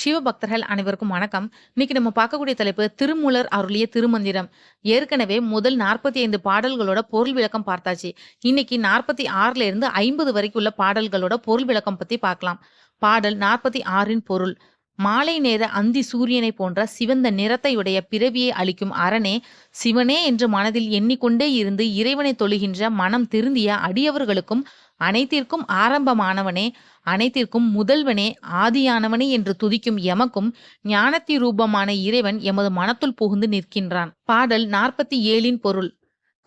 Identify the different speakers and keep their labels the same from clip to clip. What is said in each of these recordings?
Speaker 1: சிவபக்தர்கள் அனைவருக்கும் வணக்கம். இன்னைக்கு நம்ம பார்க்கக்கூடிய தலைப்பு திருமூலர் அருளிய திருமந்திரம். ஏற்கனவே முதல் நாற்பத்தி ஐந்து பாடல்களோட பொருள் விளக்கம் பார்த்தாச்சு. இன்னைக்கு நாற்பத்தி ஆறுல இருந்து ஐம்பது வரைக்கும் உள்ள பாடல்களோட பொருள் விளக்கம் பத்தி பார்க்கலாம். பாடல் நாற்பத்தி ஆறின் பொருள். மாலை நேர அந்தி சூரியனை போன்ற சிவந்த நிறத்தையுடைய பிறவியை அளிக்கும் அரணே சிவனே என்று மனதில் எண்ணிக்கொண்டே இருந்து இறைவனை தொழுகின்ற மனம் திருந்திய அடியவர்களுக்கும் அனைத்திற்கும் ஆரம்பமானவனே அனைத்திற்கும் முதல்வனே ஆதியானவனே என்று துதிக்கும் எமக்கும் ஞானத்தி ரூபமான இறைவன் எமது மனத்துள் புகுந்து நிற்கின்றான். பாடல் நாற்பத்தி ஏழின் பொருள்.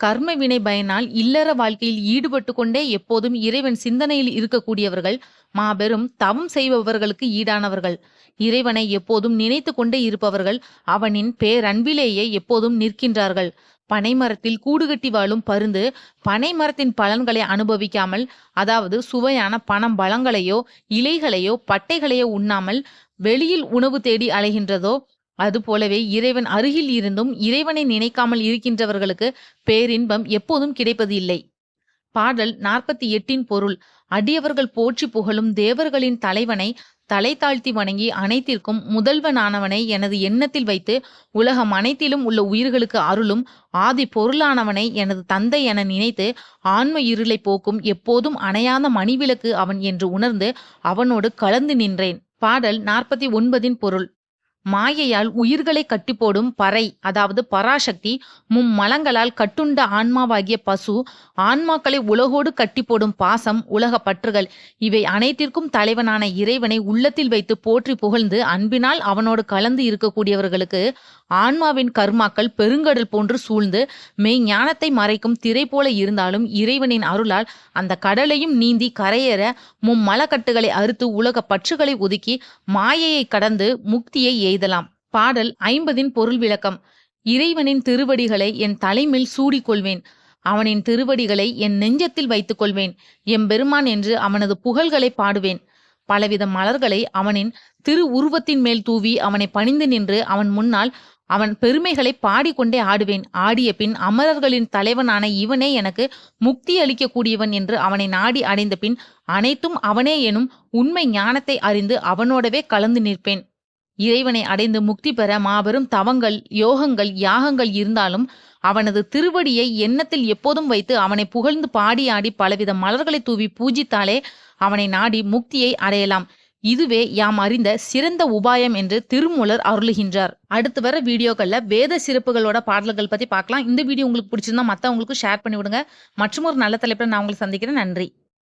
Speaker 1: கர்ம வினை பயனால் இல்லற வாழ்க்கையில் ஈடுபட்டு கொண்டே எப்போதும் இறைவன் சிந்தனையில் இருக்கக்கூடியவர்கள் மாபெரும் தவம் செய்பவர்களுக்கு ஈடானவர்கள். இறைவனை எப்போதும் நினைத்து கொண்டே இருப்பவர்கள் அவனின் பேரன்பிலேயே எப்போதும் நிற்கின்றார்கள். பனைமரத்தில் கூடுகட்டி வாழும் பருந்து பனைமரத்தின் பலன்களை அனுபவிக்காமல் அதாவது சுவையான பணம் பழங்களையோ இலைகளையோ பட்டைகளையோ உண்ணாமல் வெளியில் உணவு தேடி அலைகின்றதோ அதுபோலவே இறைவன் அருகில் இருந்தும் இறைவனை நினைக்காமல் இருக்கின்றவர்களுக்கு பேரின்பம் எப்போதும் கிடைப்பது இல்லை. பாடல் நாற்பத்தி எட்டின் பொருள் அடியவர்கள் போற்றி புகழும் தேவர்களின் தலைவனை தலை தாழ்த்தி வணங்கி அனைத்திற்கும் முதல்வனானவனை எனது எண்ணத்தில் வைத்து உலகம் அனைத்திலும் உள்ள உயிர்களுக்கு அருளும் ஆதி பொருளானவனை எனது தந்தை என நினைத்து ஆன்ம இருளை போக்கும் எப்போதும் அணையாத மணிவிளக்கு அவன் என்று உணர்ந்து அவனோடு கலந்து நின்றேன். பாடல் நாற்பத்தி ஒன்பதின் பொருள் மாயையால் உயிர்களை கட்டிப்போடும் பறை அதாவது பராசக்தி மும்மலங்களால் கட்டுண்ட ஆன்மாவாகிய பசு ஆன்மாக்களை உலகோடு கட்டி போடும் பாசம் உலக பற்றுகள். இவை அனைத்திற்கும் தலைவனான இறைவனை உள்ளத்தில் வைத்து போற்றி புகழ்ந்து அன்பினால் அவனோடு கலந்து இருக்கக்கூடியவர்களுக்கு ஆன்மாவின் கர்மாக்கள் பெருங்கடல் போன்று சூழ்ந்து மெய் ஞானத்தை மறைக்கும் திரை போல இருந்தாலும் இறைவனின் அருளால் அந்த கடலையும் நீந்தி கரையேற மும்மலக்கட்டுகளை அறுத்து உலக பற்றுகளை ஒதுக்கி மாயையை கடந்து முக்தியை எய்தலாம் பாடல் ஐம்பதின் பொருள் விளக்கம். இறைவனின் திருவடிகளை என் தலைமேல் சூடிக்கொள்வேன். அவனின் திருவடிகளை என் நெஞ்சத்தில் வைத்துக் கொள்வேன் எம்பெருமான் என்று அவனது புகழ்களை பாடுவேன். பலவித மலர்களை அவனின் திரு உருவத்தின் மேல் தூவி அவனை பணிந்து நின்று அவன் முன்னால் அவன் பெருமைகளை பாடிக்கொண்டே ஆடுவேன். ஆடிய பின் அமரர்களின் தலைவனான இவனே எனக்கு முக்தி அளிக்கக்கூடியவன் என்று அவனை நாடி அடைந்த பின் அனைத்தும் அவனே எனும் உண்மை ஞானத்தை அறிந்து அவனோடவே கலந்து நிற்பேன். இறைவனை அடைந்து முக்தி பெற மாபெரும் தவங்கள் யோகங்கள் யாகங்கள் இருந்தாலும் அவனது திருவடியை எண்ணத்தில் எப்போதும் வைத்து அவனை புகழ்ந்து பாடி ஆடி பலவித மலர்களை தூவி பூஜித்தாலே அவனை நாடி முக்தியை அடையலாம். இதுவே யாம் அறிந்த சிறந்த உபாயம் என்று திருமூலர் அருளுகின்றார். அடுத்து வர வீடியோக்கள்ல வேத சிறப்புகளோட பாடல்கள் பத்தி பார்க்கலாம். இந்த வீடியோ உங்களுக்கு பிடிச்சிருந்தா மத்தவங்களுக்கு ஷேர் பண்ணி விடுங்க மற்றும் ஒரு நல்ல தலைப்பில் நான் உங்களை சந்திக்கிறேன். நன்றி.